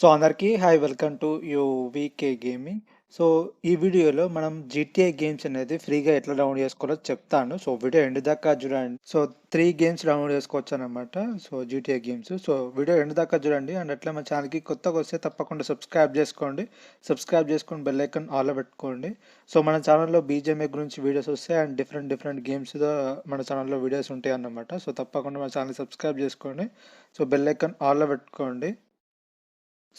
So అందరికీ hi welcome to U VK gaming. So ఈ వీడియోలో మనం జీటీఏ గేమ్స్ అనేది ఫ్రీగా ఎట్లా డౌన్లోడ్ చేసుకోవాలో చెప్తాను. సో వీడియో ఎండ్ దాకా చూడండి. సో త్రీ గేమ్స్ డౌన్లోడ్ చేసుకోవచ్చు అనమాట so GTA games. So video end దాకా చూడండి. అండ్ అట్లా మన ఛానల్కి కొత్తగా వస్తే తప్పకుండా సబ్స్క్రైబ్ చేసుకోండి. సబ్స్క్రైబ్ చేసుకోండి బెల్ ఐకన్ ఆల్ పెట్టుకోండి. సో మన ఛానల్లో బీజేఎంఏ గురించి వీడియోస్ వస్తాయి. అండ్ డిఫరెంట్ డిఫరెంట్ గేమ్స్ మన ఛానల్లో వీడియోస్ ఉంటాయి అన్నమాట. సో తప్పకుండా మన ఛానల్ సబ్స్క్రైబ్ చేసుకోండి. సో బెల్ ఐకన్ ఆల్లో పెట్టుకోండి.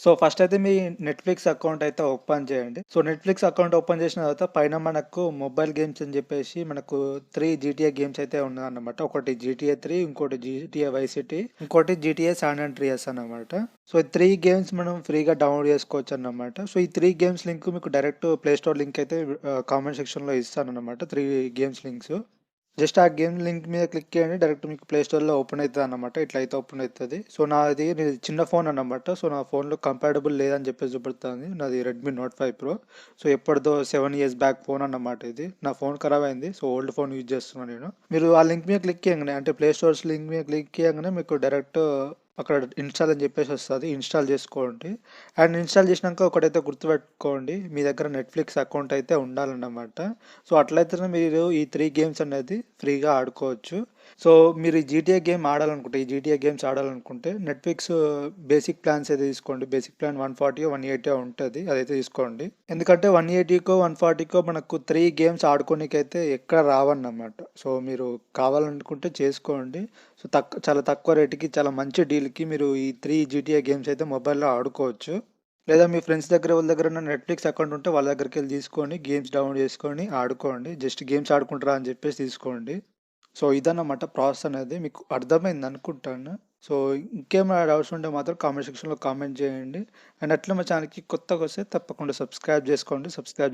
సో ఫస్ట్ అయితే మీ నెట్‌ఫ్లిక్స్ అకౌంట్ అయితే ఓపెన్ చేయండి. సో నెట్‌ఫ్లిక్స్ అకౌంట్ ఓపెన్ చేసిన తర్వాత పైన మనకు మొబైల్ గేమ్స్ అని చెప్పేసి మనకు త్రీ జీటీఏ గేమ్స్ అయితే ఉన్నాయన్నమాట. ఒకటి జీటీఏ త్రీ ఇంకోటి జీటీఏ వైసిటీ సిటీ, ఇంకోటి జీటీఏ సాన్ ఆండ్రియాస్ అన్నమాట. సో ఈ త్రీ గేమ్స్ మనం ఫ్రీగా డౌన్‌లోడ్ చేసుకోవచ్చు అనమాట సో ఈ త్రీ గేమ్స్ లింక్ మీకు డైరెక్ట్ ప్లే స్టోర్ లింక్ అయితే కామెంట్ సెక్షన్‌లో ఇస్తాను అనమాట త్రీ గేమ్స్ లింక్స్. జస్ట్ ఆ గేమ్ లింక్ మీద క్లిక్ చేయండి. డైరెక్ట్ మీకు ప్లే స్టోర్‌లో ఓపెన్ అయితదన్నమాట. ఇట్లా అయితే ఓపెన్ అవుతుంది సో నాది చిన్న ఫోన్ అన్నమాట. సో నా ఫోన్‌లో కంపాటబుల్ లేదని చెప్పేసి చూపెడుతుంది. నాది Redmi note five pro. So ఎప్పటిదో seven years back phone అన్నమాట ఇది. నా ఫోన్ ఖరాబ్ అయింది. సో ఓల్డ్ ఫోన్ యూజ్ చేస్తున్నాను నేను. మీరు ఆ లింక్ మీద క్లిక్ చేయగానే అంటే ప్లే స్టోర్స్ లింక్ మీద క్లిక్ చేయగానే మీకు డైరెక్ట్ అక్కడ ఇన్‌స్టాల్ అని చెప్పేసి వస్తుంది ఇన్‌స్టాల్ చేసుకోండి. అండ్ ఇన్‌స్టాల్ చేసినాక ఒకటైతే గుర్తుపెట్టుకోండి. మీ దగ్గర నెట్‌ఫ్లిక్స్ అకౌంట్ అయితే ఉండాలన్నమాట. సో అట్లయితేనే మీరు ఈ త్రీ గేమ్స్ అనేది ఫ్రీగా ఆడుకోవచ్చు. సో మీరు ఈ జీటీఏ గేమ్ ఆడాలనుకుంటే, ఈ జీటీఏ గేమ్స్ ఆడాలనుకుంటే నెట్‌ఫ్లిక్స్ బేసిక్ ప్లాన్స్ అయితే తీసుకోండి. Basic plan one forty one eighty ఉంటుంది అదైతే తీసుకోండి. ఎందుకంటే 180కో, 140కో మనకు త్రీ గేమ్స్ ఆడుకోనీకైతే ఎక్కడ రావన్నమాట. సో మీరు కావాలనుకుంటే చేసుకోండి. సో తక్ చాలా తక్కువ రేట్‌కి చాలా మంచి డీల్‌కి మీరు ఈ త్రీ జీటీఏ గేమ్స్ అయితే మొబైల్‌లో ఆడుకోవచ్చు. లేదా మీ ఫ్రెండ్స్ దగ్గర వాళ్ళ దగ్గర నెట్‌ఫ్లిక్స్ అకౌంట్ ఉంటే వాళ్ళ దగ్గరికి వెళ్ళి తీసుకొని గేమ్స్ డౌన్‌లోడ్ చేసుకొని ఆడుకోండి. జస్ట్ గేమ్స్ ఆడుకుంటారా అని చెప్పేసి తీసుకోండి. సో ఇదన్నమాట ప్రాసెస్ అనేది. మీకు అర్థమైంది అనుకుంటాను. సో ఇంకేమైనా డౌట్స్ ఉంటే మాత్రం కామెంట్ సెక్షన్‌లో కామెంట్ చేయండి. అండ్ అట్లా మా ఛానల్‌కి కొత్తగా వస్తే తప్పకుండా సబ్స్క్రైబ్ చేసుకోండి. సబ్స్క్రైబ్